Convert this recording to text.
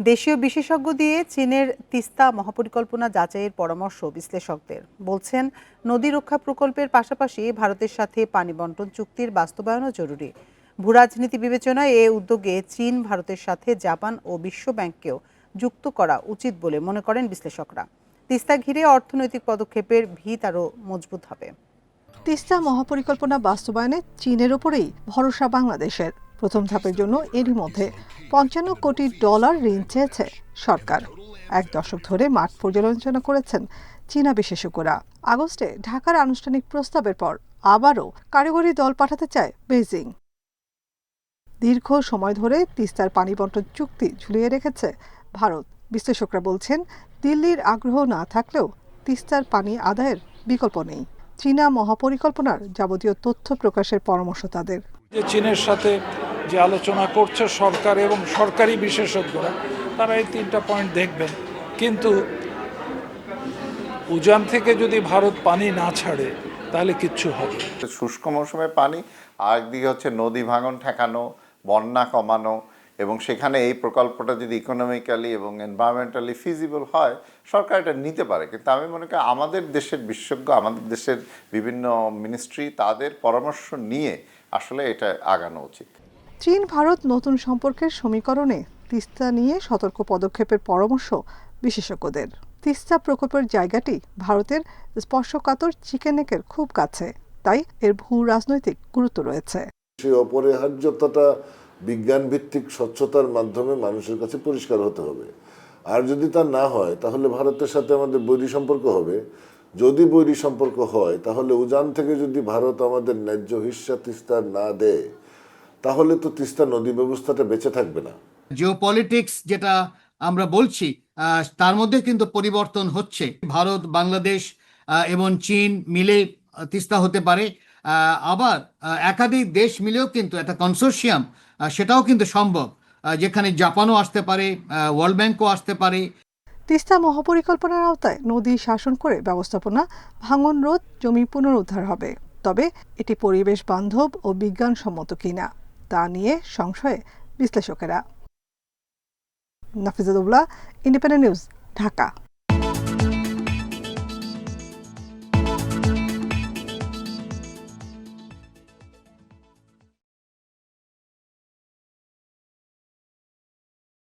দেশীয় বিশেষজ্ঞ দিয়ে চীনের তিস্তা মহাপরিকল্পনা যাচাইয়ের পরামর্শ বিশ্লেষকদের। বলছেন, নদী রক্ষা প্রকল্পের পাশাপাশি ভারতের সাথে পানি বন্টন চুক্তির বাস্তবায়নও জরুরি। ভূরাজনীতি বিবেচনায় এ উদ্যোগে চীন, ভারতের সাথে জাপান ও বিশ্ব ব্যাংককেও যুক্ত করা উচিত বলে মনে করেন বিশ্লেষকরা। তিস্তা ঘিরে অর্থনৈতিক পদক্ষেপের ভিত আরও মজবুত হবে। তিস্তা মহাপরিকল্পনা বাস্তবায়নে চীনের ওপরেই ভরসা বাংলাদেশের। প্রথম ধাপের জন্য এরই মধ্যে পঞ্চান্ন কোটি ডলার ঋণ চেয়েছে সরকার। এক দশক ধরে মাঠ পর্যালোচনা করেছেন চীনা বিশেষজ্ঞরা। আগস্টে ঢাকার আনুষ্ঠানিক প্রস্তাবের পর আবারও কারিগরি দল পাঠাতে চায় বেইজিং। দীর্ঘ সময় ধরে তিস্তার পানি বন্টন চুক্তি ঝুলিয়ে রেখেছে ভারত। বিশ্লেষকরা বলছেন, দিল্লির আগ্রহ না থাকলেও তিস্তার পানি আদায়ের বিকল্প নেই। চীনা মহাপরিকল্পনার যাবতীয় তথ্য প্রকাশের পরামর্শ তাদের। চীনের সাথে যে আলোচনা করছে সরকার এবং সরকারি বিশেষজ্ঞরা, তারা এই তিনটা পয়েন্ট দেখবেন। কিন্তু উজান থেকে যদি ভারত পানি না ছাড়ে, তাহলে কিচ্ছু হবে। শুষ্ক মৌসুমে পানি আর একদিকে হচ্ছে নদী ভাঙন ঠেকানো, বন্যা কমানো এবং সেখানে এই প্রকল্পটা যদি ইকোনমিক্যালি এবং এনভায়রনমেন্টালি ফিজিবল হয়, সরকার এটা নিতে পারে। কিন্তু আমি মনে করি আমাদের দেশের বিশেষজ্ঞ, আমাদের দেশের বিভিন্ন মিনিস্ট্রি তাদের পরামর্শ নিয়ে আসলে এটা আগানো উচিত। চীন, ভারত নতুন সম্পর্কের সমীকরণে তিস্তা নিয়ে সতর্ক পদক্ষেপের পরামর্শ বিশেষজ্ঞদের। তিস্তা প্রকল্পের জায়গাটি ভারতের স্পর্শকাতর চিকেনেকের খুব কাছে, তাই এর ভূ রাজনৈতিক গুরুত্ব রয়েছে। সেই অপরিহার্যতাটা বিজ্ঞান ভিত্তিক স্বচ্ছতার মাধ্যমে মানুষের কাছে পরিষ্কার হতে হবে। আর যদি তা না হয়, তাহলে ভারতের সাথে আমাদের বৈরী সম্পর্ক হবে। যদি বৈরী সম্পর্ক হয়, তাহলে উজান থেকে যদি ভারত আমাদের ন্যায্য হিস্সা তিস্তার না দেয় তাহলে তো তিস্তা নদী ব্যবস্থাটা বেঁচে থাকবে না। জিওপলিটিক্স যেটা আমরা বলছি তার মধ্যে কিন্তু পরিবর্তন হচ্ছে। ভারত বাংলাদেশ এবং চীন মিলে তিস্তা হতে পারে। আবার একাধিক দেশ মিলেও কিন্তু একটা কনসোর্শিয়াম সেটাও কিন্তু সম্ভব যেখানে জাপানও আসতে পারে ওয়ার্ল্ড ব্যাংকও আসতে পারে। তিস্তা মহাপরিকল্পনার আওতায় নদী শাসন করে ব্যবস্থাপনা ভাঙন রোধ জমি পুনরুদ্ধার হবে। তবে এটি পরিবেশ বান্ধব ও বিজ্ঞানসম্মত কিনা? তা নিয়ে সংশয়ে বিশ্লেষকেরা। Nafizadullah Independent News Dhaka.